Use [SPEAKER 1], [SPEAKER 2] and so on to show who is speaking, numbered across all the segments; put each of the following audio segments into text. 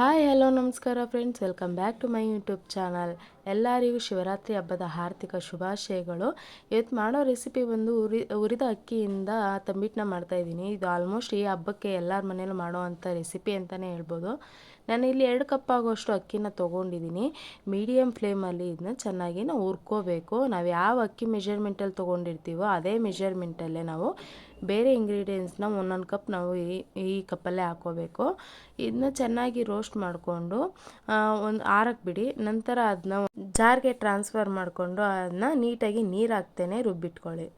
[SPEAKER 1] Hi, hello, ನಮಸ್ಕಾರ friends welcome back to my YouTube channel ಎಲ್ಲರಿಗೂ ಶಿವರಾತ್ರಿ ಹಬ್ಬದ ಆರ್ಥಿಕ ಶುಭಾಶಯಗಳು. ಇವತ್ತು ಮಾಡೋ ರೆಸಿಪಿ ಬಂದು ಉರಿ, ಉರಿದ ಅಕ್ಕಿಯಿಂದ ತಂಬಿಟ್ಟನ್ನ ಮಾಡ್ತಾಯಿದ್ದೀನಿ ಇದು ಆಲ್ಮೋಸ್ಟ್ ಈ ಹಬ್ಬಕ್ಕೆ ಎಲ್ಲರ ಮನೇಲೂ ಮಾಡೋ ಅಂಥ ರೆಸಿಪಿ ಅಂತಲೇ ಹೇಳ್ಬೋದು. ನಾನು ಇಲ್ಲಿ ಎರಡು ಕಪ್ ಆಗೋಷ್ಟು ಅಕ್ಕಿನ ತೊಗೊಂಡಿದ್ದೀನಿ. ಮೀಡಿಯಮ್ ಫ್ಲೇಮಲ್ಲಿ ಇದನ್ನ ಚೆನ್ನಾಗಿ ನಾವು ಹುರ್ಕೋಬೇಕು. ನಾವು ಯಾವ ಅಕ್ಕಿ ಮೆಜರ್ಮೆಂಟಲ್ಲಿ ತೊಗೊಂಡಿರ್ತೀವೋ, ಅದೇ ಮೆಜರ್ಮೆಂಟಲ್ಲೇ ನಾವು ಬೇರೆ ಇಂಗ್ರೀಡಿಯೆಂಟ್ಸ್ನ ಒಂದೊಂದು ಕಪ್ ನಾವು ಈ ಈ ಕಪ್ಪಲ್ಲೇ ಹಾಕ್ಕೋಬೇಕು ಇದನ್ನ ಚೆನ್ನಾಗಿ ರೋಸ್ಟ್ ಮಾಡಿಕೊಂಡು ಒಂದು ಆರಕ್ಕೆ ಬಿಡಿ. ನಂತರ ಅದನ್ನ ಜಾರ್ಗೆ ಟ್ರಾನ್ಸ್ಫರ್ ಮಾಡಿಕೊಂಡು ಅದನ್ನ ನೀಟಾಗಿ ನೀರು ಹಾಕ್ತೇನೆ ರುಬ್ಬಿಟ್ಕೊಳ್ಳಿ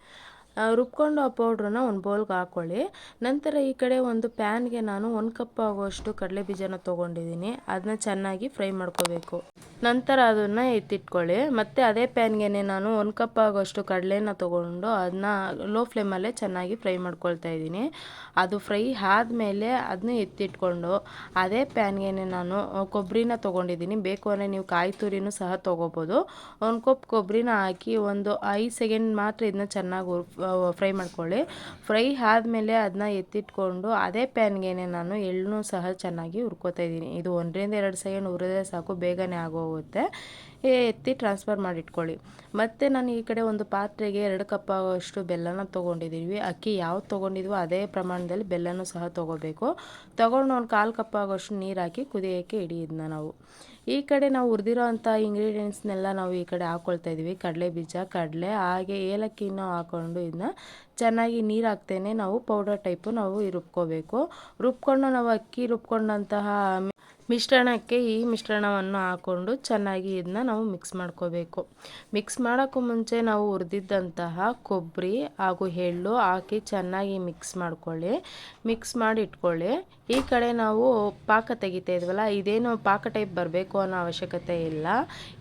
[SPEAKER 1] ರುಬ್ಕೊಂಡು ಆ ಪೌಡ್ರನ್ನ ಒಂದು ಬೌಲ್ಗೆ ಹಾಕ್ಕೊಳ್ಳಿ ನಂತರ ಈ ಕಡೆ ಒಂದು ಪ್ಯಾನ್ಗೆ ನಾನು ಒಂದು ಕಪ್ ಆಗುವಷ್ಟು ಕಡಲೆ ಬೀಜನ ತೊಗೊಂಡಿದ್ದೀನಿ. ಅದನ್ನ ಚೆನ್ನಾಗಿ ಫ್ರೈ ಮಾಡ್ಕೋಬೇಕು. ನಂತರ ಅದನ್ನು ಎತ್ತಿಟ್ಕೊಳ್ಳಿ. ಮತ್ತು ಅದೇ ಪ್ಯಾನ್ಗೆ ನಾನು ಒಂದು ಕಪ್ ಆಗೋಷ್ಟು ಕಡಲೆನ ತಗೊಂಡು ಅದನ್ನ ಲೋ ಫ್ಲೇಮಲ್ಲೇ ಚೆನ್ನಾಗಿ ಫ್ರೈ ಮಾಡ್ಕೊಳ್ತಾ ಇದ್ದೀನಿ. ಅದು ಫ್ರೈ ಆದಮೇಲೆ ಅದನ್ನ ಎತ್ತಿಟ್ಕೊಂಡು ಅದೇ ಪ್ಯಾನ್ಗೆ ನಾನು ಕೊಬ್ಬರಿನ ತೊಗೊಂಡಿದ್ದೀನಿ. ಬೇಕು ಅಂದರೆ ನೀವು ಕಾಯಿ ತುರಿನೂ ಸಹ ತೊಗೋಬೋದು. ಒಂದು ಕಪ್ ಕೊಬ್ಬರಿನ ಹಾಕಿ ಒಂದು ಐದು ಸೆಕೆಂಡ್ ಮಾತ್ರ ಇದನ್ನ ಚೆನ್ನಾಗಿ ಫ್ರೈ ಮಾಡ್ಕೊಳ್ಳಿ. ಫ್ರೈ ಆದಮೇಲೆ ಅದನ್ನ ಎತ್ತಿಟ್ಕೊಂಡು ಅದೇ ಪ್ಯಾನ್ಗೆ ನಾನು ಎಳ್ಳನ್ನು ಸಹ ಚೆನ್ನಾಗಿ ಹುರ್ಕೋತಾ ಇದ್ದೀನಿ. ಇದು ಒಂದರಿಂದ ಎರಡು ಸೆಕೆಂಡ್ ಹುರಿದ್ರೆ ಸಾಕು, ಬೇಗನೆ ಆಗೋಗುತ್ತೆ ಎತ್ತಿ ಟ್ರಾನ್ಸ್ಫರ್ ಮಾಡಿಟ್ಕೊಳ್ಳಿ. ಮತ್ತು ನಾನು ಈ ಕಡೆ ಒಂದು ಪಾತ್ರೆಗೆ ಎರಡು ಕಪ್ ಆಗೋಷ್ಟು ಬೆಲ್ಲನ ತೊಗೊಂಡಿದ್ದೀವಿ ಅಕ್ಕಿ ಯಾವ್ದು ತೊಗೊಂಡಿದ್ವೋ ಅದೇ ಪ್ರಮಾಣದಲ್ಲಿ ಬೆಲ್ಲನೂ ಸಹ ತೊಗೋಬೇಕು. ತೊಗೊಂಡು ಒಂದು ಕಾಲು ಕಪ್ ಆಗೋಷ್ಟು ನೀರು ಹಾಕಿ ಕುದಿಯೋಕ್ಕೆ ಇಡಿ ಇದನ್ನ ನಾವು. ಈ ಕಡೆ ನಾವು ಹುರಿದಿರೋ ಅಂಥ ಇಂಗ್ರೀಡಿಯೆಂಟ್ಸ್ನೆಲ್ಲ ನಾವು ಈ ಕಡೆ ಹಾಕ್ಕೊಳ್ತಾ ಇದ್ದೀವಿ ಕಡಲೆ ಬೀಜ, ಕಡಲೆ, ಹಾಗೆ ಏಲಕ್ಕಿನ ಹಾಕ್ಕೊಂಡು ಇದನ್ನ ಚೆನ್ನಾಗಿ ನೀರು ಹಾಕ್ತೇನೆ. ನಾವು ಪೌಡರ್ ಟೈಪು ನಾವು ರುಬ್ಕೋಬೇಕು. ರುಬ್ಕೊಂಡು ನಾವು ಅಕ್ಕಿ ರುಬ್ಕೊಂಡಂತಹ ಮಿಶ್ರಣಕ್ಕೆ ಈ ಮಿಶ್ರಣವನ್ನು ಹಾಕ್ಕೊಂಡು ಚೆನ್ನಾಗಿ ಇದನ್ನ ನಾವು ಮಿಕ್ಸ್ ಮಾಡ್ಕೋಬೇಕು. ಮಿಕ್ಸ್ ಮಾಡೋಕ್ಕೂ ಮುಂಚೆ ನಾವು ಹುರಿದಿದ್ದಂತಹ ಕೊಬ್ಬರಿ ಹಾಗೂ ಎಳ್ಳು ಹಾಕಿ ಚೆನ್ನಾಗಿ ಮಿಕ್ಸ್ ಮಾಡ್ಕೊಳ್ಳಿ. ಮಿಕ್ಸ್ ಮಾಡಿ ಇಟ್ಕೊಳ್ಳಿ. ಈ ಕಡೆ ನಾವು ಪಾಕ ತೆಗಿತಾ ಇದ್ವಲ್ಲ, ಇದೇನು ಪಾಕ ಟೈಪ್ ಬರಬೇಕು ಅನ್ನೋ ಅವಶ್ಯಕತೆ ಇಲ್ಲ.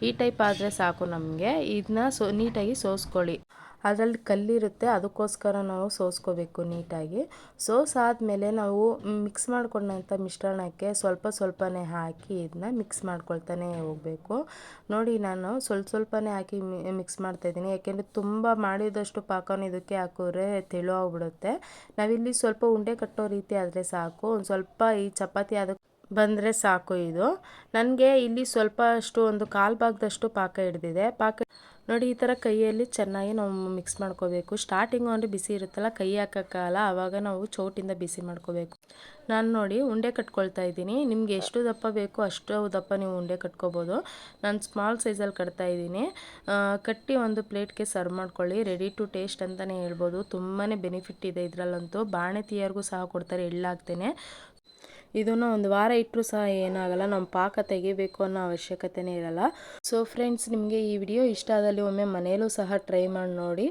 [SPEAKER 1] ಈ ಟೈಪ್ ಆದರೆ ಸಾಕು ನಮಗೆ. ಇದನ್ನ ಸೊ, ನೀಟಾಗಿ ಸೋಸ್ಕೊಳ್ಳಿ. ಅದರಲ್ಲಿ ಕಲ್ಲಿರುತ್ತೆ, ಅದಕ್ಕೋಸ್ಕರ ನಾವು ಸೋಸ್ಕೋಬೇಕು ನೀಟಾಗಿ. ಸೋಸಾದ್ಮೇಲೆ ನಾವು ಮಿಕ್ಸ್ ಮಾಡ್ಕೊಂಡಂಥ ಮಿಶ್ರಣಕ್ಕೆ ಸ್ವಲ್ಪ ಸ್ವಲ್ಪನೇ ಹಾಕಿ ಇದನ್ನ ಮಿಕ್ಸ್ ಮಾಡ್ಕೊಳ್ತಾನೆ ಹೋಗಬೇಕು. ನೋಡಿ ನಾನು ಸ್ವಲ್ಪ ಸ್ವಲ್ಪನೇ ಹಾಕಿ ಮಿಕ್ಸ್ ಮಾಡ್ತಾಯಿದ್ದೀನಿ ಯಾಕೆಂದರೆ ತುಂಬ ಮಾಡಿದಷ್ಟು ಪಾಕನ ಇದಕ್ಕೆ ಹಾಕಿದ್ರೆ ತೆಳು ಆಗ್ಬಿಡುತ್ತೆ ನಾವಿಲ್ಲಿ ಸ್ವಲ್ಪ ಉಂಡೆ ಕಟ್ಟೋ ರೀತಿ ಆದರೆ ಸಾಕು. ಒಂದು ಸ್ವಲ್ಪ ಈ ಚಪಾತಿ ಅದಕ್ಕೆ ಬಂದರೆ ಸಾಕು ಇದು. ನನಗೆ ಇಲ್ಲಿ ಸ್ವಲ್ಪ ಅಷ್ಟು ಒಂದು ಕಾಲು ಭಾಗದಷ್ಟು ಪಾಕ ಹಿಡ್ದಿದೆ. ಪಾಕ ನೋಡಿ, ಈ ಥರ ಕೈಯಲ್ಲಿ ಚೆನ್ನಾಗಿ ನಾವು ಮಿಕ್ಸ್ ಮಾಡ್ಕೋಬೇಕು. ಸ್ಟಾರ್ಟಿಂಗು ಅಂದರೆ ಬಿಸಿ ಇರುತ್ತಲ್ಲ, ಕೈ ಹಾಕೋಕ್ಕಾಗಲ್ಲ. ಆವಾಗ ನಾವು ಚೌಟಿಂದ ಬಿಸಿ ಮಾಡ್ಕೋಬೇಕು. ನಾನು ನೋಡಿ, ಉಂಡೆ ಕಟ್ಕೊಳ್ತಾ ಇದ್ದೀನಿ. ನಿಮ್ಗೆ ಎಷ್ಟು ದಪ್ಪ ಬೇಕು ಅಷ್ಟು ದಪ್ಪ ನೀವು ಉಂಡೆ ಕಟ್ಕೋಬೋದು. ನಾನು ಸ್ಮಾಲ್ ಸೈಜಲ್ಲಿ ಕಟ್ತಾ ಇದ್ದೀನಿ. ಕಟ್ಟಿ ಒಂದು ಪ್ಲೇಟ್ಗೆ ಸರ್ವ್ ಮಾಡ್ಕೊಳ್ಳಿ. ರೆಡಿ ಟು ಟೇಸ್ಟ್ ಅಂತಲೇ ಹೇಳ್ಬೋದು. ತುಂಬಾ ಬೆನಿಫಿಟ್ ಇದೆ ಇದರಲ್ಲಂತೂ. ಬಾಣತಿಯರ್ಗೂ ಸಹ ಕೊಡ್ತಾರೆ, ಎಳ್ಳಾಗ್ತೇನೆ. ಇದನ್ನು ಒಂದು ವಾರ ಇಟ್ಟರೂ ಸಹ ಏನಾಗಲ್ಲ ನಮ್ಮ ಪಾಕ ತೆಗಿಬೇಕು ಅನ್ನೋ ಅವಶ್ಯಕತೆನೇ ಇರಲ್ಲ. ಸೊ ಫ್ರೆಂಡ್ಸ್ ನಿಮಗೆ ಈ ವಿಡಿಯೋ ಇಷ್ಟ ಆದಲ್ಲಿ ಒಮ್ಮೆ ಮನೆಯಲ್ಲೂ ಸಹ ಟ್ರೈ ಮಾಡಿ ನೋಡಿ.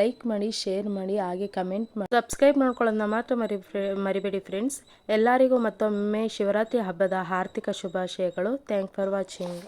[SPEAKER 1] ಲೈಕ್ ಮಾಡಿ ಶೇರ್ ಮಾಡಿ, ಹಾಗೆ ಕಮೆಂಟ್ ಮಾಡಿ. ಸಬ್ಸ್ಕ್ರೈಬ್ ಮಾಡ್ಕೊಳ್ಳೋದನ್ನ ಮಾತ್ರ ಮರಿ, ಮರಿಬೇಡಿ ಫ್ರೆಂಡ್ಸ್ ಎಲ್ಲರಿಗೂ ಮತ್ತೊಮ್ಮೆ ಶಿವರಾತ್ರಿ ಹಬ್ಬದ ಆರ್ಥಿಕ ಶುಭಾಶಯಗಳು. Thank for watching